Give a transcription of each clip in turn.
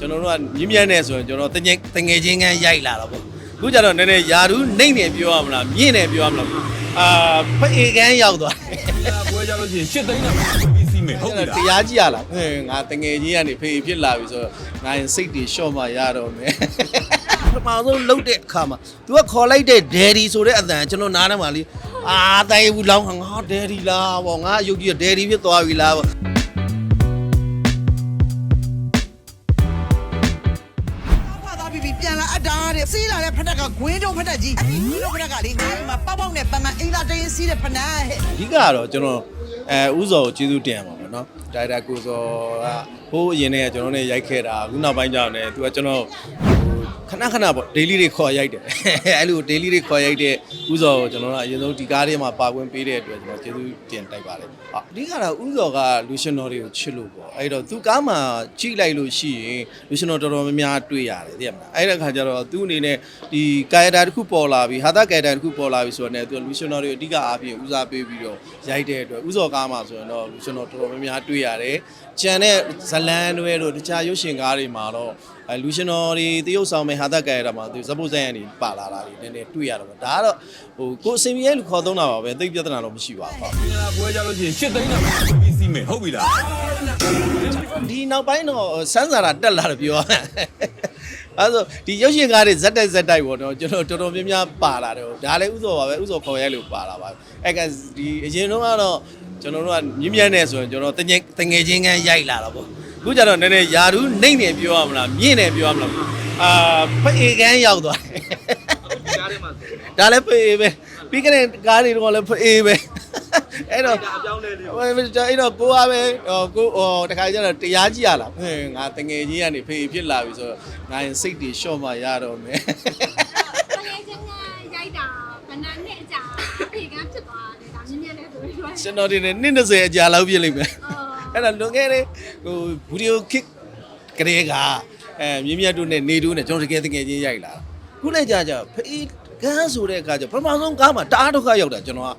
ကျွန်တော်တို့ကမြင်းမြန်းနေဆိုရင်ကျွန်တော်တငယ်တငယ်ချင်းကန်းရိုက်လာတော့ပေါ့အခုကျတော့နည်းနည်းယာရူးနှိမ့်နေပြောရမလားမြင့်နေပြောရမလားအာဖအေကန်းရောက်သွားတယ်ပွဲကြလို့ရှိရင်ရှစ်သိန်းနဲ့ပြီးစီးမယ်ဟုတ်ပြီလားတရားကြည့်ရလားဟင်းငါတငယ်ချင်းကနေဖေဖြစ်လာပြီဆိုတော့ငါရင်စိတ်တွေရှော့မှရတော့မယ်ပထမဆုံးလှုပ်တဲ့အခါမှာ तू ကခေါ်လိုက်တဲ့ daddy ဆိုတဲ့အတန်ကျွန်တော်နားထဲမှာလေအာတိုင်ဘူးလောင်းငါ daddy လားဗောငါအယုတ်ကြီး daddy ဖြစ်သွားပြီလားဗော တာတဲ့စီးလာတဲ့ဖက်တက်ကဂွင်းတုံးဖက်တက်ကြီးအဲ့ဒီဂွင်းတုံးဖက်ကလေငါ့မှာပေါက်ပေါက်နဲ့ပန်းပန်းအင်္ဂါတရင်စီးတဲ့ဖက်နက်ဟဲ့အဓိကကတော့ကျွန်တော်အဲဥစောကိုကျေးဇူးတင်ရမှာပေါ့နော်ဒါရိုက်တာကိုစောကဟိုးအရင်ကကျွန်တော်နဲ့ရိုက်ခဲ့တာအခုနောက်ပိုင်းကျတော့လည်း तू ကကျွန်တော်ဟို ခဏခဏပေါ့ daily တွေခေါ်ရိုက်တယ်အဲ့လို daily တွေခေါ်ရိုက်တဲ့ဥဇော်ကိုကျွန်တော်တို့အရင်ဆုံးဒီကားထဲမှာပါဝင်ပေးတဲ့အတွက်ကျွန်တော်ကျေးဇူးတင်တိုက်ပါတယ်ဟာအဓိကတော့ဥဇော်ကလူရှင်တော်တွေကိုချစ်လို့ပေါ့အဲ့တော့သူကားမှာကြည့်လိုက်လို့ရှိရင်လူရှင်တော်တော်တော်များများတွေ့ရတယ်သိရမလားအဲ့ဒီအခါကျတော့သူအနေနဲ့ဒီကာယတာတစ်ခုပေါ်လာပြီဟာတာကာယတာတစ်ခုပေါ်လာပြီဆိုတော့ねသူလူရှင်တော်တွေအဓိကအားဖြင့်ဦးစားပေးပြီးတော့ရိုက်တဲ့အတွက်ဥဇော်ကားမှာဆိုရင်တော့လူရှင်တော်တော်တော်များများတွေ့ရတယ်ကြံတဲ့ဇလန်းတွေတို့တခြားရုပ်ရှင်ကားတွေမှာတော့ အဲလူရှင်တော်တွေတရုပ်ဆောင်မဲ့ဟာတာကာယတာမှာသူဇပုဇန်ရနေပါလာတာတွေနည်းနည်းတွေ့ရတော့ဒါကတော့ဟိုကိုအစင်မြေလူခေါ်သုံးတာပါပဲသိပ်ပြဿနာတော့မရှိပါဘူးပွဲကြလို့ရှိရင်ရှစ်သိန်းနဲ့ပြီးစီးမယ်ဟုတ်ပြီလားဒီနောက်ပိုင်းတော့စန်းစာရာတက်လာတယ်ပြောရမယ်အဲဆိုဒီရုပ်ရှင်ကားတွေဇက်တိုက်ဇက်တိုက်ပေါ့နော်ကျွန်တော်တော်တော်များများပါလာတယ်ဒါလည်းဥစောပါပဲဥစောခေါ်ရိုက်လို့ပါလာပါအဲ့ကဒီအရင်တော့ကတော့ကျွန်တော်တို့ကမြင်းမြန်းနေဆိုရင်ကျွန်တော်တငယ်တငယ်ချင်းကန်းရိုက်လာတော့ပေါ့အ ခုကျတော့နည်းနည်းယာရူးနှိမ့်နေပြောရမလားမြင့်နေပြောရမလားအာဖအေကန်းရောက်သွားတယ်ဒါလည်းဖအေပဲပြီးကြတဲ့ကားတွေတော့လည်းဖအေပဲအဲ့တော့ဟိုအဲ့တော့ကိုကပဲဟိုကိုဟိုတခါကျတော့တရားကြည့်ရလားဟင်းငါတငယ်ချင်းကနေဖေဖြစ်လာပြီဆိုတော့ငါရင်စိတ်တွေရှော့မှရတော့မယ်တကယ်ချင်းကရိုက်တာဘဏ္ဍာနဲ့အကြာဖေကန်းဖြစ်သွားတယ်ဒါမြင်မြင်လဲဆိုပြီးတော့ကျွန်တော်ဒီနေ့20အကြာလောက်ပြည့်လိမ့်မယ် အဲ့ဒါလွန်ခဲ့တဲ့ဟိုဗီဒီယိုခစ်ကလေးကအဲမြင်းမြတ်တို့နဲ့နေတို့နဲ့ကျွန်တော်တကယ်တကယ်ချင်းရိုက်လာခုလည်းကြာကြာဖေကန်းဆိုတဲ့အခါကျပထမဆုံးကားမှာတအားဒုက္ခရောက်တာကျွန်တော်က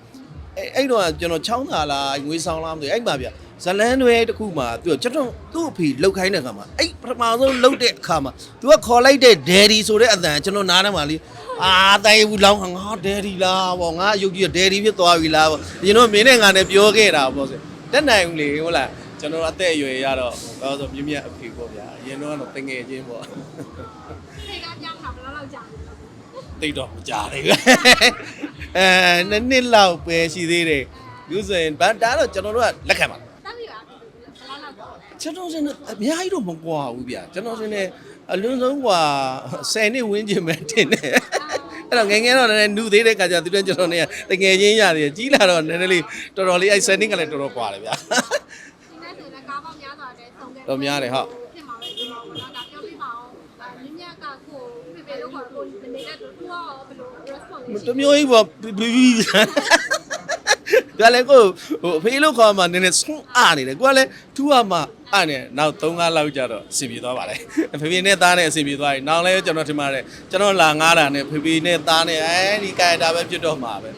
အဲ့အဲ့တော့ကျွန်တော်ချောင်းသာလားငွေဆောင်လားမသိဘူးအဲ့မှာဗျဇလန်းတွေတစ်ခုမှာသူကကျွန်တော်သူ့အဖေလှုပ်ခိုင်းတဲ့အခါမှာအဲ့ပထမဆုံးလှုပ်တဲ့အခါမှာသူကခေါ်လိုက်တဲ့ daddy ဆိုတဲ့အတန်ကျွန်တော်နားထဲမှာလေအာတိုင်ဘူးလောင်းငါ daddy လားဗောငါရုပ်ကြီး daddy ဖြစ်သွားပြီလားဗောအရင်တော့မင်းနဲ့ငါနဲ့ပြောခဲ့တာဗောဆိုတက်နိုင်ဘူးလေဟုတ်လား ကျွန်တော်အသက်အရွယ်ရတော့ဘာလို့ဆိုမြင့်မြတ်အဖေပေါ့ဗျာအရင်တော့တော့တငယ်ချင်းပေါ့ ဖေကန်းကြောင်းတာဘယ်လောက်လောက်ကြာလဲ တိတ်တော့မကြသေးဘူးအဲနှစ်နှစ်လောက်ပဲရှိသေးတယ်ယူဆိုရင်ဗန်ဒါတော့ကျွန်တော်တို့ကလက်ခံပါ တတ်ပြီပါဘယ်လောက်လောက်ကြာလဲ ကျွန်တော်စင်အများကြီးတော့မကွာဘူးဗျာကျွန်တော်စင်နဲ့အလွန်ဆုံးกว่า10နှစ်ဝန်းကျင်ပဲတင်တယ်အဲ့တော့ငယ်ငယ်တော့လည်းနူသေးတဲ့ခါကျသူတို့ကျွန်တော်နဲ့တငယ်ချင်းရတယ်ကြီးလာတော့နည်းနည်းလေးတော်တော်လေးအဲ့10နှစ်ကလည်းတော်တော်กว่าတယ်ဗျာ တဲ့သုံးတဲ့တော်များတယ်ဟုတ်ဖြစ်မှာပဲဒီမှာတော့ဒါပြောပြပါအောင်မြင်မြတ်ကကိုဖေဖေလို့ခေါ်ကိုနေတဲ့တူရောဘယ်လို response တမျိုးကြီးပေါ့ဘီဘီကလည်းကိုဟိုအဖေလို့ခေါ်မှနည်းနည်းဆွန့်အားနေတယ်ကိုကလည်းထူးရမှအားနေနောက်3ငါးလောက်ကြတော့အစီပြေသွားပါလေဖေဖေနဲ့သားနဲ့အစီပြေသွားပြီနောက်လဲကျွန်တော်ထင်ပါတယ်ကျွန်တော်လာငားတာနဲ့ဖေဖေနဲ့သားနဲ့အဲဒီကာယတာပဲဖြစ်တော့မှာပဲ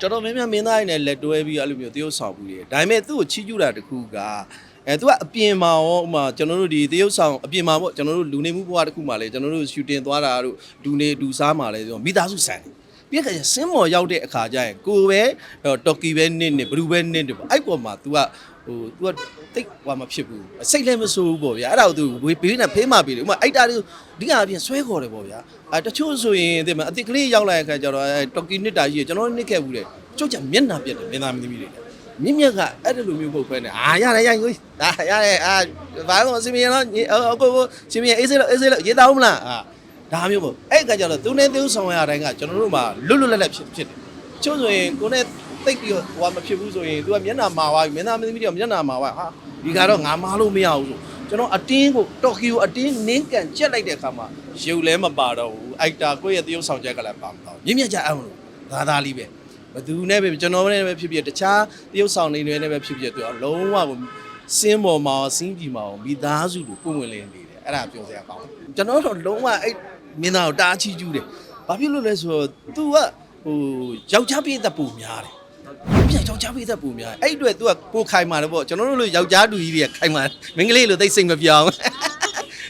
ကျွန်တော်မင်းများမင်းသားရည်နဲ့လက်တွဲပြီးအဲ့လိုမျိုးတရုပ်ဆောင်ဘူးလေဒါပေမဲ့သူ့ကိုချီးကျူးတာတခုက အဲသူကအပြင်မှာရောဥမာကျွန်တော်တို့ဒီတရုပ်ဆောင်အပြင်မှာပေါ့ကျွန်တော်တို့လူနေမှုဘဝတစ်ခုမှာလေကျွန်တော်တို့ရှူတင်သွားတာတို့ဒူနေဒူစားမှာလေဆိုတော့မိသားစုဆန်တယ် ပြက်ကစင်းမော်ရောက်တဲ့အခါကျရင်ကိုပဲတော်ကီပဲနင်းနေဘလူးပဲနင်းတယ်ပေါ့အဲ့ပေါ်မှာ तू ကဟို तू ကတိတ်ဟွာမဖြစ်ဘူးစိတ်လည်းမဆိုးဘူးပေါ့ဗျာအဲ့ဒါကို तू ဝေးဘေးနဲ့ဖေးမှပေးတယ်ဥမာအဲ့တာလေးဒီကအပြင်ဆွဲခေါ်တယ်ပေါ့ဗျာအဲတချို့ဆိုရင်ဒီမှာအစ်ကလေးရောက်လာတဲ့အခါကျတော့အဲတော်ကီနစ်တာကြီးကျွန်တော်နစ်ခဲ့ဘူးတဲ့ကျုပ်ကမျက်နှာပြက်တယ်မင်းသားမင်းသမီးတွေ မြင့်မြတ်ကအဲ့ဒီလိုမျိုးပုတ်ဖဲနေအာရတယ်ရိုင်ကိုဒါရတယ်အာဘာလို့စင်မြေနော်အကိုကိုစင်မြေအေးစေးလို့အေးစေးလို့ရေးသားဦးမလားအာဒါမျိုးပေါ့အဲ့ကကြတော့သူနဲ့သူဆောင်ရတိုင်းကကျွန်တော်တို့မှာလွတ်လွတ်လပ်လပ်ဖြစ်ဖြစ်တယ်ချို့ဆိုရင်ကိုနဲ့တိတ်ပြီးတော့ဟိုမဖြစ်ဘူးဆိုရင် तू ကမျက်နှာမာသွားပြီမျက်နှာမသမီးတော့မျက်နှာမာသွားဟာဒီကတော့ငါမာလို့မရဘူးဆိုကျွန်တော်အတင်းကိုတော်ကီကိုအတင်းနင်းကန်ကြက်လိုက်တဲ့အခါမှာရုပ်လဲမပါတော့ဘူးအိုက်တာကိုယ့်ရဲ့တရုပ်ဆောင်ချက်ကလည်းပါမတော့မြင့်မြတ်ကြအောင်လို့သာသာလေးပဲ ဘသူနဲ့ပဲကျွန်တော်နဲ့ပဲဖြစ်ဖြစ်တခြားတရုပ်ဆောင်နေတွေနဲ့ပဲဖြစ်ဖြစ်သူကလုံးဝကိုစင်းပေါ်မှာစင်းကြီးမှာမိသားစုလိုပုံဝင်လင်းနေတယ်အဲ့ဒါပြောစရာကောင်းတယ်ကျွန်တော်တို့လုံးဝအဲ့မင်းသားကိုတားချီကျူးတယ်။ဘာဖြစ်လို့လဲဆိုတော့ तू ကဟိုယောက်ျားပြည့်သက်ပူများတယ်။ပြန်ယောက်ျားပြည့်သက်ပူများတယ်။အဲ့အတွက် तू ကပိုခိုင်မာတယ်ပေါ့ကျွန်တော်တို့လိုယောက်ျားတူကြီးတွေကခိုင်မာမင်းကလေးလိုသိစိတ်မပြောင်း။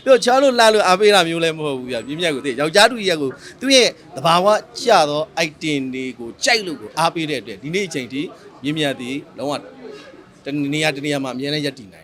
တော့ချားလို့လှလို့အားပေးတာမျိုးလည်းမဟုတ်ဘူးဗျမြင့်မြတ်ကိုသိယောက်ျားတူရက်ကိုသူ့ရဲ့တဘာဝကြသော item တွေကိုကြိုက်လို့ကိုအားပေးတဲ့အတွက်ဒီနေ့အချိန်ထိမြင့်မြတ်သည်လုံးဝတနေရာတနေရာမှာအမြဲတမ်းရပ်တည်နိုင်တယ်